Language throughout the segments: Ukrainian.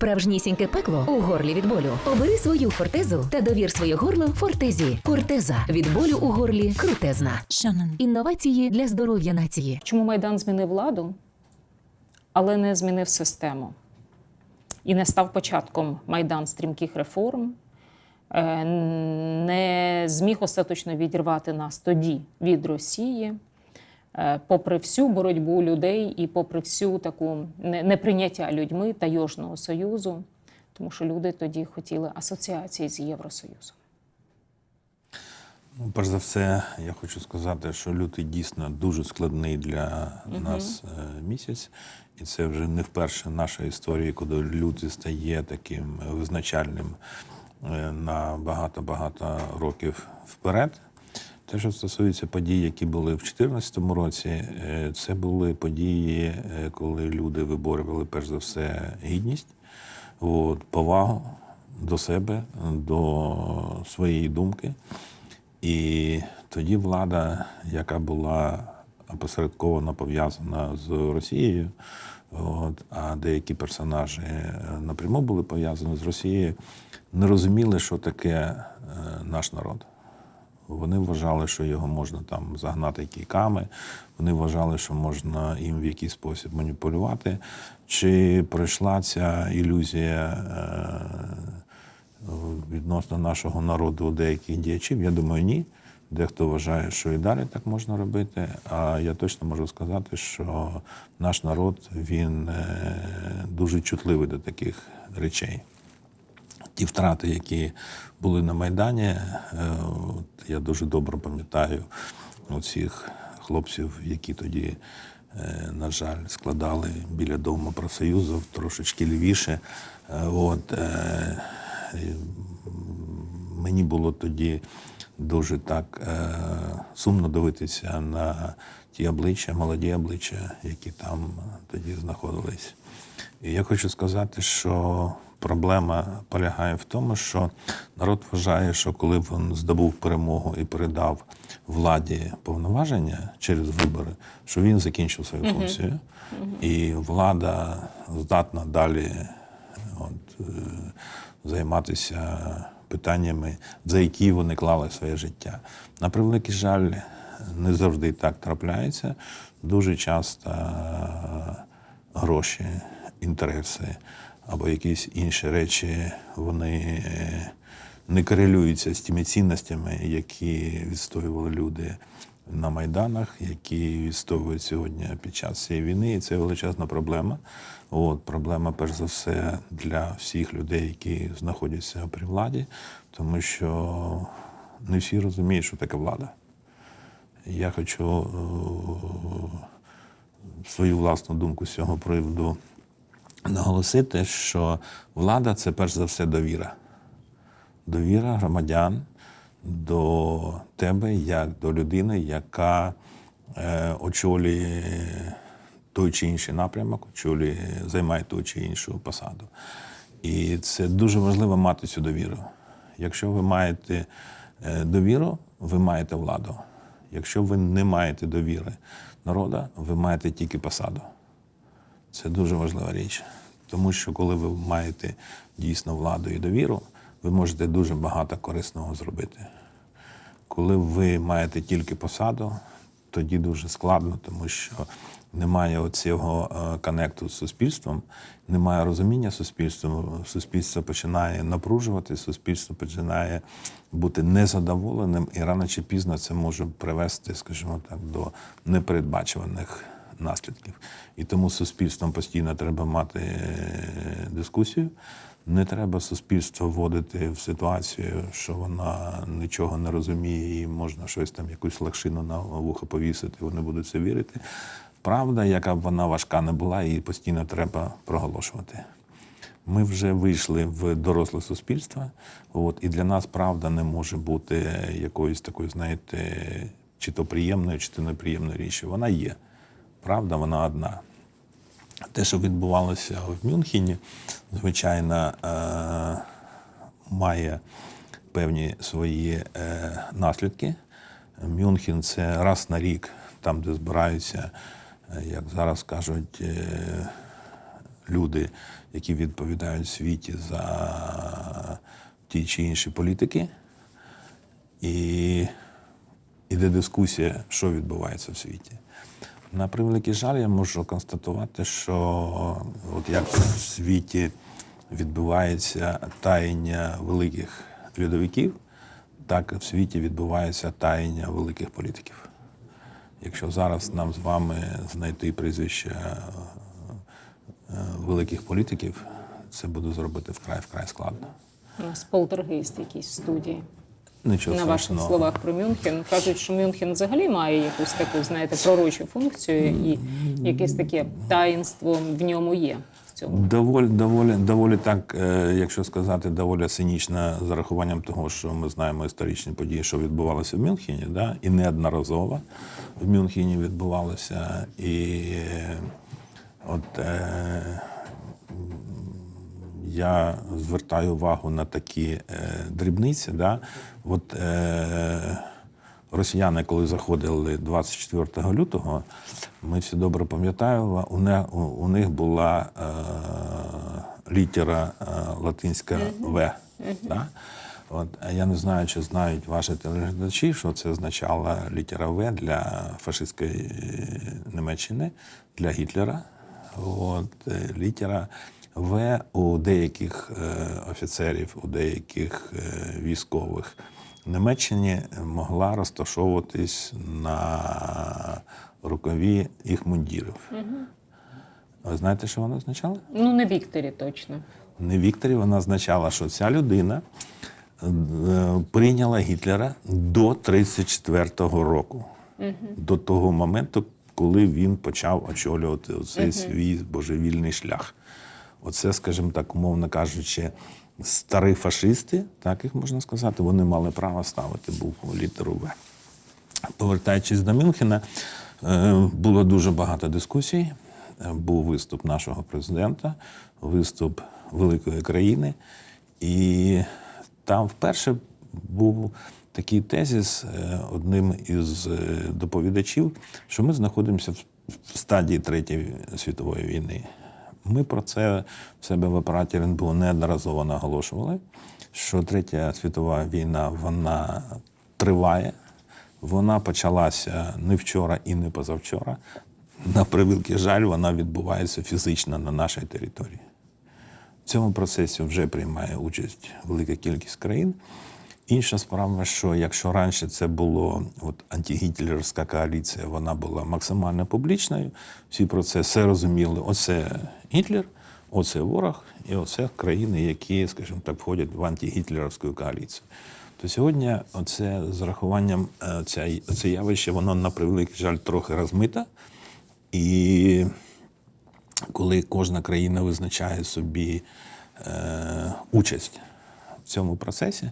справжнісіньке пекло у горлі від болю. Обери свою фортезу та довір своє горло фортезі. Фортеза від болю у горлі крутезна. Шанон. Інновації для здоров'я нації. Чому Майдан змінив владу, але не змінив систему? І не став початком Майдан стрімких реформ, е, не зміг остаточно відірвати нас тоді від Росії, попри всю боротьбу людей і попри всю таку не- неприйняття людьми Тайожного союзу, тому що люди тоді хотіли асоціації з Євросоюзом. Ну, перш за все, я хочу сказати, що лютий дійсно дуже складний для нас е, місяць, і це вже не вперше в нашій історії, коли лютий стає таким визначальним е, на багато-багато років вперед. Те, що стосується подій, які були в 2014 році, е, це були події, е, коли люди виборювали перш за все гідність, от, повагу до себе, до своєї думки. І тоді влада, яка була опосередковано пов'язана з Росією, от, а деякі персонажі е, напряму були пов'язані з Росією, не розуміли, що таке наш народ. Вони вважали, що його можна там загнати кійками, вони вважали, що можна їм в якийсь спосіб маніпулювати. Чи пройшла ця ілюзія е, відносно нашого народу у деяких діячів? Я думаю, ні. Дехто вважає, що і далі так можна робити. А я точно можу сказати, що наш народ він е, дуже чутливий до таких речей ті втрати, які були на Майдані, е, от я дуже добре пам'ятаю цих хлопців, які тоді, е, на жаль, складали біля дому профсоюзу трошечки лівіше. Е, От, мені було тоді дуже так сумно дивитися на ті обличчя, молоді обличчя, які там тоді знаходились. І я хочу сказати, що проблема полягає в тому, що народ вважає, що коли він здобув перемогу і передав владі повноваження через вибори, що він закінчив свою функцію, і влада здатна далі от, е, займатися питаннями, за які вони клали своє життя. На превеликий жаль, не завжди так трапляється. Дуже часто е, гроші, інтереси або якісь інші речі, вони е, не корелюються з тими цінностями, які відстоювали люди на майданах, які відстоюють сьогодні під час цієї війни. І це величезна проблема. От проблема, перш за все, для всіх людей, які знаходяться при владі, тому що не всі розуміють, що таке влада. Я хочу е, свою власну думку з цього приводу наголосити, що влада це перш за все довіра. Довіра громадян до тебе як до людини, яка е, очолює той чи інший напрямок, очолює, займає ту чи іншу посаду. І це дуже важливо мати цю довіру. Якщо ви маєте е, довіру, ви маєте владу. Якщо ви не маєте довіри народу, ви маєте тільки посаду. Це дуже важлива річ. Тому що коли ви маєте дійсно владу і довіру, ви можете дуже багато корисного зробити. Коли ви маєте тільки посаду, тоді дуже складно, тому що немає оцього е, коннекту з суспільством, немає розуміння суспільства. Суспільство починає напружувати, суспільство починає бути незадоволеним, і рано чи пізно це може привести, скажімо так, до непередбачуваних наслідків. І тому з суспільством постійно треба мати е, дискусію. Не треба суспільство вводити в ситуацію, що вона нічого не розуміє, і можна щось там, якусь лакшину на вухо повісити, вони будуть це вірити. Правда, яка б вона важка не була, її постійно треба проголошувати. Ми вже вийшли в доросле суспільство, от, і для нас правда не може бути якоюсь такою, знаєте, чи то приємною, чи то неприємною річчю. Вона є. Правда, вона одна. Те, що відбувалося в Мюнхені, звичайно, е, має певні свої е, наслідки. Мюнхен це раз на рік, там, де збираються, е, як зараз кажуть, люди, які відповідають світі за ті чи інші політики. І іде дискусія, що відбувається в світі. На превеликий жаль, я можу констатувати, що от як в світі відбувається таяння великих льодовиків, так в світі відбувається таяння великих політиків. Якщо зараз нам з вами знайти прізвища е, великих політиків, це буде зробити вкрай вкрай складно. У нас полтергейст якийсь в студії. Нічого На ваших страшного. словах про Мюнхен кажуть, що Мюнхен взагалі має якусь таку, знаєте, пророчу функцію, і якесь таке таїнство в ньому є. В цьому Доволі, доволі, доволі так, е, якщо сказати, доволі цинічно з урахуванням того, що ми знаємо історичні події, що відбувалося в Мюнхені, да? і неодноразово в Мюнхені відбувалося. І е, от е, я звертаю увагу на такі е, дрібниці. Да? От, е, росіяни, коли заходили 24 лютого, ми всі добре пам'ятаємо, у, не, у, у них була е, літера е, латинська В. Да? От, а я не знаю, чи знають ваші телеглядачі, що це означала літера В для фашистської е, Німеччини, для Гітлера. От, е, літера В у деяких е, офіцерів, у деяких е, військових Німеччині могла розташовуватись на рукаві їх мундірів. Ви знаєте, що вона означала? ну не Вікторі точно. Не Вікторі, вона означала, що ця людина е, прийняла Гітлера до 34-го року, до того моменту, коли він почав очолювати оцей свій божевільний шлях. Оце, скажімо так, умовно кажучи, старі фашисти, так їх можна сказати, вони мали право ставити букву літеру В. Повертаючись до Мюнхена, е, було дуже багато дискусій. Е, Був виступ нашого президента, виступ великої країни. І там вперше був такий тезіс е, одним із доповідачів, що ми знаходимося в стадії Третьої світової війни. Ми про це в себе в апараті РНБО неодноразово наголошували, що Третя світова війна вона триває, вона почалася не вчора і не позавчора. На превеликий жаль, вона відбувається фізично на нашій території. В цьому процесі вже приймає участь велика кількість країн. Інша справа, що якщо раніше це було от антигітлерівська коаліція, вона була максимально публічною, всі про це все розуміли. Оце Гітлер, оце ворог, і оце країни, які, скажімо так, входять в антигітлерівську коаліцію. То сьогодні, оце з рахуванням е, ця, це явище, воно на превеликий жаль трохи розмите. І коли кожна країна визначає собі е, участь цьому процесі,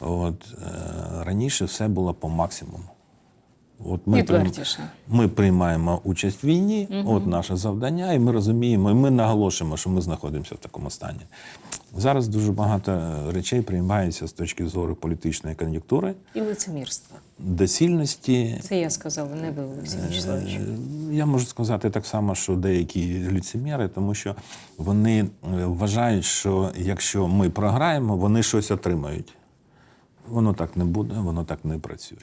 от, е, раніше все було по максимуму. От прийм- ми приймаємо участь в війні, от наше завдання, і ми розуміємо, і ми наголошуємо, що ми знаходимося в такому стані. Зараз дуже багато речей приймається з точки зору політичної кон'юнктури, І лицемірства. доцільності. Це я сказала, не ви, Олексій Вячеславович. Е, Я можу сказати так само, що деякі ліцеміри, тому що вони е, вважають, що якщо ми програємо, вони щось отримають. Воно так не буде, воно так не працює.